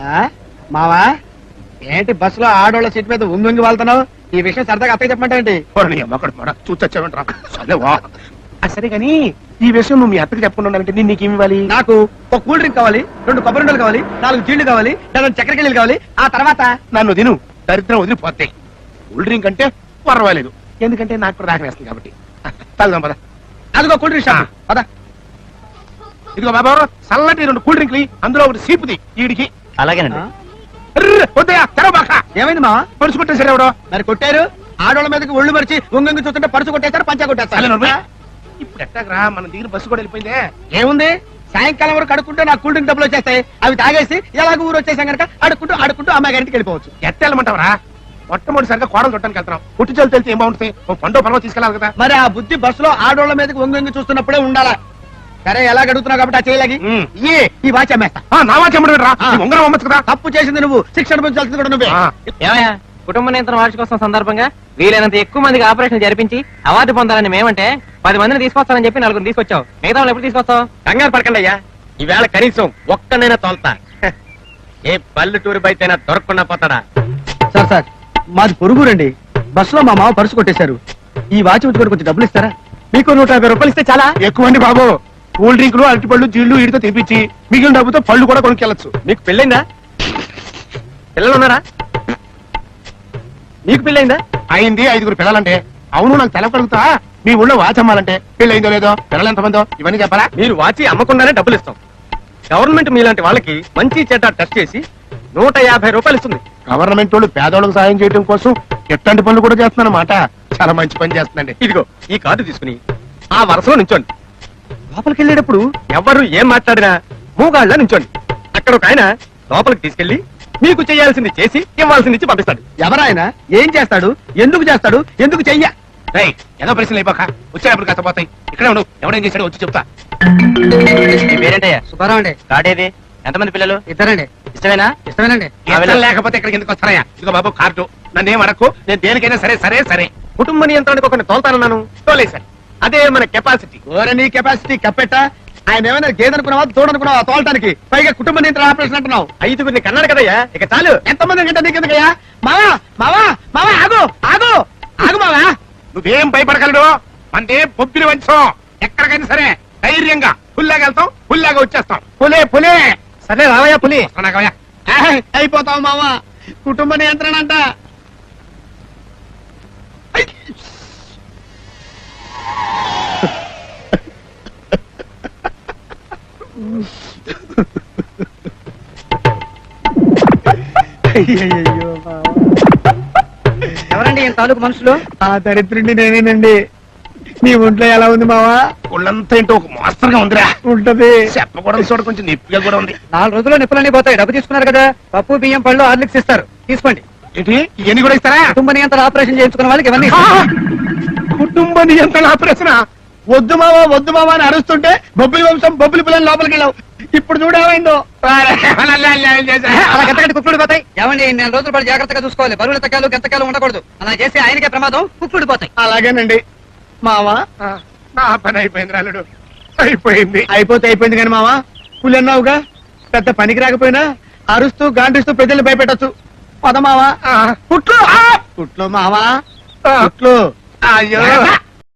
ఆ? మావా? ఏంటి బస్సులో ఆడోళ్ళ సీట్ మీద ఉంగి వెళ్తున్నావు? ఈ విషయం సరదాగా మొడ చూచొచ్చావంటరా సరే కానీ ఈ విషయం నువ్వు మీ అత్తకి చెప్పకుండా ఉండాలంటే నేను నీకేమి ఇవ్వాలి నాకు ఒక కూల్ డ్రింక్ కావాలి రెండు కొబ్బరి ఉండలు కావాలి నాలుగు జీళ్ళు కావాలి నాలుగు చక్కెర గిన్నెలు కావాలి. ఆ తర్వాత? నన్ను తిను. దరిద్రం వదిలిపోతాయి కూల్ డ్రింక్ అంటే పర్వాలేదు. ఎందుకంటే నాకు కూడా వేస్తుంది కాబట్టి. తల్దాం పద. అదిగో కూల్ డ్రింక్ షాప్. పద. ఇదిగో బాబా చల్లటి రెండు కూల్ డ్రింక్లు అందులో ఒకటి సీపుది వీడికి అలాగేనండి. అర్ర్, వద్దయ్యా తెరవబాక ఏమైంది పరుచు కొట్టేశారు ఎవడో మరి కొట్టారు? ఆడోళ్ళ మీదకి ఒళ్ళు మరిచి ఉంగంగి చూస్తుంటే పరుచు కొట్టేస్తారు పంచా కొట్టేస్తారు. ఇప్పుడు ఎట్టాగరా మన దగ్గర బస్సు కూడా వెళ్ళిపోయిందే. ఏముంది? సాయంకాలం వరకు అడుక్కుంటే నాకు కూల్ డ్రింక్ డబ్బులు వచ్చేస్తాయి. అవి తాగేసి ఎలాగ ఊరు వచ్చేసాం కనుక అడుక్కుంటూ అడుక్కుంటూ అమ్మాయి గారింటికి వెళ్ళిపోవచ్చు. ఎట్టెళ్ళమంటావరా మొట్టమొదటిసారిగా కోడలు చుట్టానికి వెళ్తున్నాం. పుట్టి చల్లి తెలితే ఏం బాగుంటుంది? ఓ పండో పర్వ తీసుకెళ్ళాలి కదా. మరి ఆ బుద్ధి బస్సులో ఆడోళ్ళ మీదకి వంగి చూస్తున్నప్పుడే ఉండాలా? సరే ఎలా గడుగుతున్నావు కాబట్టి ఆ చేయలాగి. ఈ ఈ వాచ్ అమ్మేస్తా. ఆ, నా వాచ్ ఎమ్మడి రా ఆ. నీ ఉంగరం అమ్మచ్చు కదా. తప్పు చేసింది నువ్వు. శిక్షణ అనుభవించాల్సింది కూడా నువ్వే. ఏమయ్యా కుటుంబ నియంత్రణ వార్షికోత్సవం సందర్భంగా వీలైనంత ఎక్కువ మందికి ఆపరేషన్ జరిపించి అవార్డు పొందాలని మేమంటే పది మందిని తీసుకొస్తానని చెప్పి నలుగురు తీసుకొచ్చావు మిగతా వాళ్ళు ఎప్పుడు తీసుకొస్తావు? కంగారు పడకండి అయ్యా. ఈవేళ కనీసం ఒక్కనైనా తోల్తా. ఏ పల్లెటూరు బయటైనా దొరకకుండా పోతాడా? సార్ సార్ మాది పొరుగురండి. బస్సులో మా మామ పరుసు కొట్టేశారు. ఈ వాచ్ ఉంచుకొని కొంచెం డబ్బులు ఇస్తారా? మీకు నూట యాభై రూపాయలు ఇస్తే చాలా? ఎక్కువండి బాబు. కూల్ డ్రింకులు అరటిపళ్ళు జీళ్ళు ఇడితో తెప్పించి మిగిలిన డబ్బుతో పళ్ళు కూడా కొనుక్కెళ్ళచ్చు. మీకు పెళ్ళైందా? పిల్లలు ఉన్నారా? మీకు పెళ్ళైందా? అయింది ఐదుగురు పిల్లలంటే. అవును నాకు తెలవగలుగుతా మీ ఊళ్ళో వాచ్ అమ్మాలంటే. పెళ్ళయిందో లేదో పిల్లలు ఎంతమందో ఇవన్నీ చెప్పాలా? మీరు వాచి అమ్మకుండానే డబ్బులు ఇస్తాం. గవర్నమెంట్ మీలాంటి వాళ్ళకి మంచి చెడ్డ టెస్ట్ చేసి నూట యాభై రూపాయలు ఇస్తుంది. గవర్నమెంట్ వాళ్ళు పేదవాళ్ళకి సాయం చేయడం కోసం ఎట్లాంటి పనులు కూడా చేస్తున్నారన్నమాట. చాలా మంచి పని చేస్తుందండి ఇదిగో ఈ కార్డు తీసుకుని ఆ వరుసలో నించోండి. లోపలికి వెళ్ళేటప్పుడు ఎవరు ఏం మాట్లాడినా మూగాళ్ళ నించోండి. అక్కడ ఒక ఆయన లోపలికి తీసుకెళ్ళి మీకు చేయాల్సింది చేసి ఇవ్వాల్సింది ఇచ్చి పంపిస్తాడు. ఎవరాయన ఏం చేస్తాడు? ఎందుకు చేస్తాడు? ఎందుకు చెయ్య? రేయ్, ఏదో ప్రశ్నలు అయిపోక వచ్చేటప్పుడు కాస్త పోతాయి. ఇక్కడే ఉండు ఎవడేం చేశాడో వచ్చి చెప్తా. మీ పేరేంటయ్యా? సుబ్బారావు అండి. కార్డేది ఎంతమంది పిల్లలు? ఇద్దరండి. ఇష్టమేనా? ఇష్టమేనండి. ఇష్టం లేకపోతే ఇక్కడికి ఎందుకు వస్తారయ్యా? ఇదిగో బాబు కార్డు. నన్ను ఏం అడక్కు? నేను దేనికైనా సరే సరే సరే. కుటుంబ నియంత్రణకు ఒకరిని తోల్తానన్నాను. తోలేశాను. అదే మన కెపాసిటీ ఓరే నీ కెపాసిటీ కప్పెట్ట? ఆయన ఏమైనా గేదనుకున్నావా తోడనుకున్నావా తోలటానికి? పైగా కుటుంబ నియంత్రణ ఆపరేషన్ అంటున్నావు. ఐదుగురిని కన్నాడు కదయ్యా? ఇక చాలు. ఎంతమంది గంట నీకెందుకయ్యా? మావా మావా మావా ఆగు ఆగు ఆగు మావా. నువ్వేం భయపడగలడు? మనదే పొబ్బిలి వంశం. ఎక్కడికైనా సరే ధైర్యంగా పుల్లాగా వెళ్తాం పుల్లాగా వచ్చేస్తాం. పులే పులే. సరే రావయ్యా పులి. అయిపోతావు మావా. కుటుంబ నియంత్రణ అంట. అయ్యయ్యో. ఎవరండి ఈయన తాలూకు మనుషులు? ఆ దరిద్రుడిని నేనేనండి. నీ ఒంట్లో ఎలా ఉంది మావా? ఒళ్ళంతా ఏంటో ఒక మాస్టర్గా ఉందిరా. ఉంటది. చెప్పకూడదు చూడ కొంచెం నొప్పిగా కూడా ఉంది. నాలుగు రోజుల్లో నిప్పులన్నీ పోతాయి. డబ్బు తీసుకున్నారు కదా పప్పు బియ్యం పళ్ళు హార్లిక్స్ ఇస్తారు. తీసుకోండి. ఏంటి? ఇవన్నీ కూడా ఇస్తారా? కుటుంబ నియంత్రణ ఆపరేషన్ చేయించుకున్న వాళ్ళకి ఇవన్నీ! కుటుంబ నియంత్రణ ఆపరేషన్? వద్దు మావా వద్దు మావా అని అరుస్తుంటే బొబ్బిలి వంశం బొబ్బిలి పిల్లలు లోపలికి వెళ్ళావు. ఇప్పుడు చూడేమైందో అలా గంటగంట కుక్కుడు పోతాయి ఏమండి నెల రోజుల పాటు జాగ్రత్తగా చూసుకోవాలి. బరువుల తగ్గాలు గంతకాలు ఉండకూడదు. అలా చేస్తే ఆయనకే ప్రమాదం కుక్కుడు పోతాయి అలాగేనండి. మావా? నా పని అయిపోయింది రాలుడు. అయిపోయింది. అయిపోతే అయిపోయింది కానీ మావా పులి అన్నావుగా? పెద్ద పనికి రాకపోయినా అరుస్తూ గాండిస్తూ ప్రజల్ని భయపెట్టచ్చు. పద మావా. పుట్లు పుట్లు మావా. పుట్లు అయ్యో.